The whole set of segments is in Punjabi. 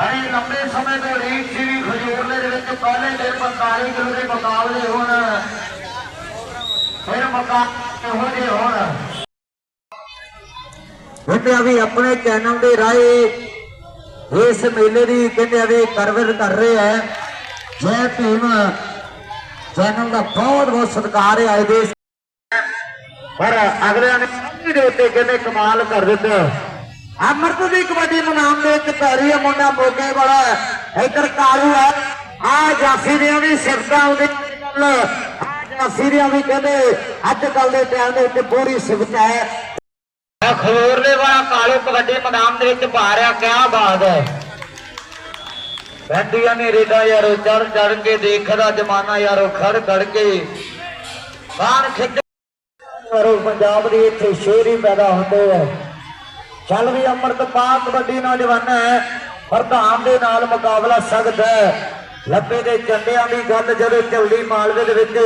ਬੜੀ ਲੰਬੇ ਸਮੇਂ ਤੋਂ ਰੀਤ ਸੀ ਵੀ ਖਜੂਰਲੇ ਦੇ ਵਿੱਚ ਪਹਿਲੇ ਦਿਨ 45 ਕਿਲੋ ਦੇ ਮੁਕਾਬਲੇ ਹੋਣ। ਫਿਰ ਮੁਕਾ ਇਹੋ ਜਿਹੇ ਹੋਣ? ਕਹਿੰਦੇ ਆ ਵੀ ਆਪਣੇ ਚੈਨਲ ਦੇ ਰਾਏ ਇਸ ਮੇਲੇ ਦੀ ਕਹਿੰਦੇ ਆ ਵੀ ਕਰਵਰ ਕਰ ਰਹੇ ਹੈ ਜੈ ਭੀਮ। ਚੈਨਲ ਦਾ ਬਹੁਤ ਬਹੁਤ ਸਤਿਕਾਰ ਹੈ ਆਏ ਦੇ ਪਰ ਅਗਲਿਆਂ ਨੇ ਦੇ ਉੱਤੇ ਕਹਿੰਦੇ ਕਮਾਲ ਕਰ ਦਿੱਤਾ। ਅਮਰਤ ਦੀ ਕਬੱਡੀ ਨੂੰ ਦੇ ਇੱਕ ਪੈਰੀ ਮੁੰਡਾ ਮੋਗੇ ਵਾਲਾ ਇੱਧਰ ਕਾਲੂ ਹੈ। ਆ ਜਾਫੀ ਦੀਆਂ ਵੀ ਸਿਫਤਾਂ ਉਹਦੇ ਨਾਲ। ਆ ਜਾਫੀ ਦੀਆਂ ਵੀ ਕਹਿੰਦੇ, ਅੱਜ ਕੱਲ ਦੇ ਟਾਈਮ ਦੇ ਵਿੱਚ ਪੂਰੀ ਸਿਫਤ ਹੈ। ਖਲੋਰਲੇ ਵਾਲਾ ਕਾਲੂ ਕਬੱਡੀ ਮੈਦਾਨ ਦੇ ਵਿੱਚ ਭਾਰਿਆ ਕਿਆ ਬਾਤ ਹੈ। ਬੈਂਡੀਆਂ ਨੇ ਰੇਡਾ ਯਾਰੋ ਚੜ ਚੜ ਕੇ ਦੇਖਦਾ ਜਮਾਨਾ ਯਾਰੋ, ਖੜ ਖੜ ਕੇ। ਬਾਣ ਖਿੱਚ ਕਰੋ ਪੰਜਾਬ ਦੀ ਇੱਥੇ ਸ਼ੇਰ ਪੈਦਾ ਹੁੰਦੇ ਆ। ਚੱਲ ਵੀ ਅੰਮ੍ਰਿਤਪਾਲ ਕਬੱਡੀ ਨੌਜਵਾਨ ਹੈ, ਪ੍ਰਧਾਨ ਦੇ ਨਾਲ ਮੁਕਾਬਲਾ ਸਖਤ ਹੈ। ਲੱਭੇ ਦੇ ਝੰਡਿਆਂ ਦੀ ਗੱਲ, ਜਦੋਂ ਚੌਲੀ ਮਾਲਵੇ ਦੇ ਵਿੱਚ।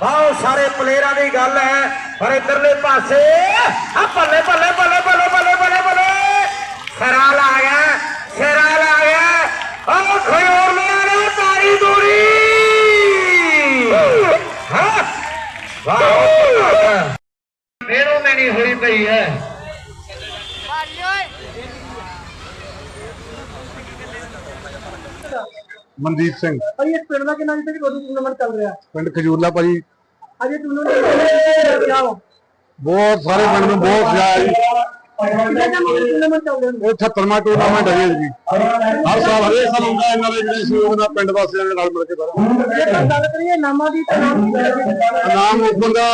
ਬਹੁਤ ਸਾਰੇ ਪਲੇਅਰਾਂ ਦੀ ਗੱਲ ਹੈ, ਪਰ ਇਧਰਲੇ ਪਾਸੇ। ਆ ਬੱਲੇ ਬੱਲੇ ਬੱਲੇ ਬੱਲੇ ਬੱਲੇ ਬੱਲੇ ਬੱਲੇ। ਸਰਾ ਲਾ ਗਿਆ ਸਰਾ ਲਾ ਗਿਆ ਉਹ ਖਯੋਰ ਲਿਆ ਨੇ ਤਾਰੀ ਦੂਰੀ। ਹਾਂ। ਵਾਹ। ਮੇਰੋ ਮੈਨੀ ਹੋਈ ਪਈ ਹੈ। ਮਨਦੀਪ ਸਿੰਘ। ਭਾਈ ਇਸ ਪਿੰਡ ਦਾ ਕਿੰਨਾ ਜਿੱਥੇ ਕੋਈ ਟੂਰਨਾਮੈਂਟ ਚੱਲ ਰਿਹਾ। ਪਿੰਡ ਖਜੂਰਲਾ ਭਾਜੀ। ਅਜੇ ਟੂਰਨਾਮੈਂਟ ਬਹੁਤ ਸਾਰੇ ਪਿੰਡ ਨੂੰ ਬਹੁਤ ਜੀ। ਇਹ 78ਵਾਂ ਟੂਰਨਾਮੈਂਟ ਹੈ ਜੀ। ਹਰ ਸਾਲ ਹਰੇਕ ਸਾਲ ਹੁੰਦਾ ਇਹਨਾਂ ਦੇ ਜਿਹੜੇ ਸਹਿਯੋਗ ਨਾਲ ਪਿੰਡ ਵਾਸੀਆਂ ਦੇ ਨਾਲ ਮਿਲ ਕੇ ਆਪਾਂ ਗੱਲ ਕਰੀਏ ਨਾਮਾਂ ਦੀ ਨਾਮ ਓਪਨ ਦਾ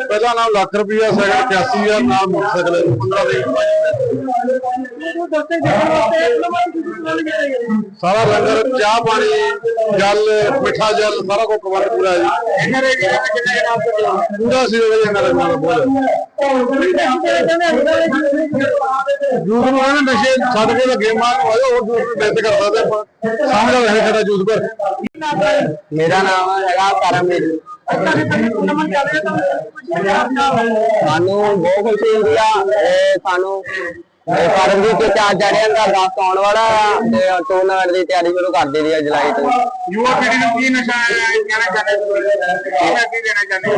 ਪਹਿਲਾ ਨਾਮ ਲੱਖ ਰੁਪਈਆ ਸੈਕਿੰਡ 81000 ਨਾਮ ਮੋਟਰਸਾਈਕਲ ਹੈ 15 ਦੇ। ਸਾਰਾ ਲੰਗਰ ਚਾਹ ਪਾਣੀ ਜਲ ਮਿੱਠਾ ਜਲ ਸਾਰਾ ਕੁਝ ਕਵਰ ਪੂਰਾ ਹੈ ਜੀ। ਪੂਰਾ ਜੀ ਇਹਨਾਂ ਦਾ ਨਾਲ ਬਹੁਤ ਜੂਸ ਨੂੰ ਇਹਨਾਂ ਨਸ਼ੇ ਛੱਡ ਕੇ ਗੇਮਾਂ ਨੂੰ ਆਜੋ ਹੋਰ ਜੂਸ ਮਿਹਨਤ ਕਰ ਸਕਦੇ ਆਪਾਂ। ਸਾਹਮਣੇ ਰਹੇ ਸਾਡਾ ਜੂਸ ਪਰ ਮੇਰਾ ਨਾਮ ਹੈਗਾ ਰਿਹਾ ਸਾਨੂੰ ਬਹੁਤ ਖੁਸ਼ੀ ਹੁੰਦੀ ਆ ਇਹ ਸਾਨੂੰ ਇਹ ਕਰਮਵੀਰ ਤੇ ਚਾਰ ਚੜਿਆਂ ਦਾ ਦਸ ਆਉਣ ਵਾਲਾ ਆ ਤੇ ਟੂਰਨਾਮੈਂਟ ਦੀ ਤਿਆਰੀ ਸ਼ੁਰੂ ਕਰ ਦਿੱਤੀ ਆ ਜੁਲਾਈ ਤੋਂ। ਯੁਵਾ ਪੀੜ੍ਹੀ ਨੂੰ ਕੀ ਨਸ਼ਾ ਕਹਿਣਾ ਚਾਹੁੰਦੇ ਕੀ ਦੇਣਾ ਚਾਹੁੰਦੇ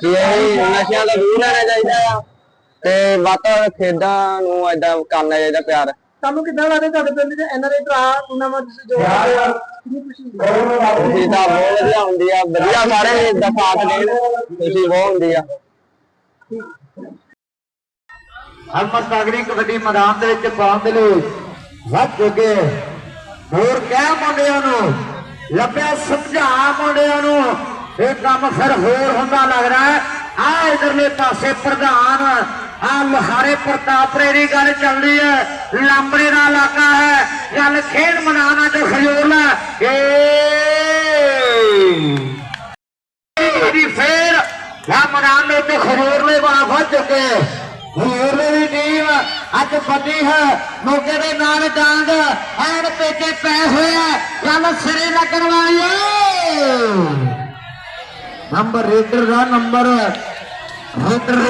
ਦੇ ਇਹ ਨਸ਼ਿਆਂ ਤੋਂ ਦੂਰ ਰਹਿਣਾ ਚਾਹੀਦਾ ਆ। ਤੇ ਵਾਤਾਵਰਨ ਖੇਡਾਂ ਨੂੰ ਏਦਾਂ ਕਰਨਾ ਚਾਹੀਦਾ ਪਿਆਰ। ਤੁਹਾਨੂੰ ਕਿੱਦਾਂ ਲੱਗਦਾ ਤੁਹਾਡੇ ਪਿੰਡ ਦੇ ਐਨਆਰਆਈ ਭਰਾ ਟੂਰਨਾਮੈਂਟ ਚ ਜੋ ਕਿੰਨੀ ਖੁਸ਼ੀ ਹੁੰਦੀ ਹੈ? ਤਾਂ ਬਹੁਤ ਵਧੀਆ ਹੁੰਦੀ ਆ। ਵਧੀਆ ਸਾਰੇ ਦਾ ਸਾਥ ਦੇਣ ਖੁਸ਼ੀ ਬਹੁਤ ਹੁੰਦੀ ਆ। ਹਰਮਤ ਨਗਰੀ ਕਬੱਡੀ ਮੈਦਾਨ ਦੇ ਵਿੱਚ ਪਾਉਣ ਦੇ ਲਈ ਵੱਧ ਚੁੱਕੇ ਹੋਰ ਕਹਿ ਮੁੰਡਿਆਂ ਨੂੰ, ਲੱਭਿਆ ਸਮਝਾ ਮੁੰਡਿਆਂ ਨੂੰ, ਇਹ ਕੰਮ ਫਿਰ ਹੋਰ ਹੁੰਦਾ ਲੱਗ ਆ ਇਧਰਲੇ ਪਾਸੇ ਪ੍ਰਧਾਨ, ਆ ਲੋਹਾਰੇ ਪ੍ਰਤਾਪਰੇ ਦੀ ਗੱਲ ਚੱਲਦੀ ਹੈ। ਲਾਂਬੜੇ ਦਾ ਇਲਾਕਾ ਹੈ। ਗੱਲ ਖੇਡ ਮੈਦਾਨਾਂ ਚ ਖਜੂਰਲਾ ਏ ਦੀ ਫੇਰ ਆ ਮੈਦਾਨ ਦੇ ਉੱਤੇ ਖਜੂਰਲੇ ਚੁੱਕੇ ਹੋਰ ਦੀ ਟੀਮ ਅੱਜ ਬੱਦੀ ਹੈ। ਮੌਕੇ ਦੇ ਨਾਲ ਡਾਂਗ ਐਨ ਪੇਕੇ ਪੈ ਹੋਇਆ ਗੱਲ ਸਿਰੇ ਲੱਗਣ ਵਾਲੀ ਏ। ਨੰਬਰ ਰੇਡਰ ਦਾ ਨੰਬਰ ਰੇਡਰ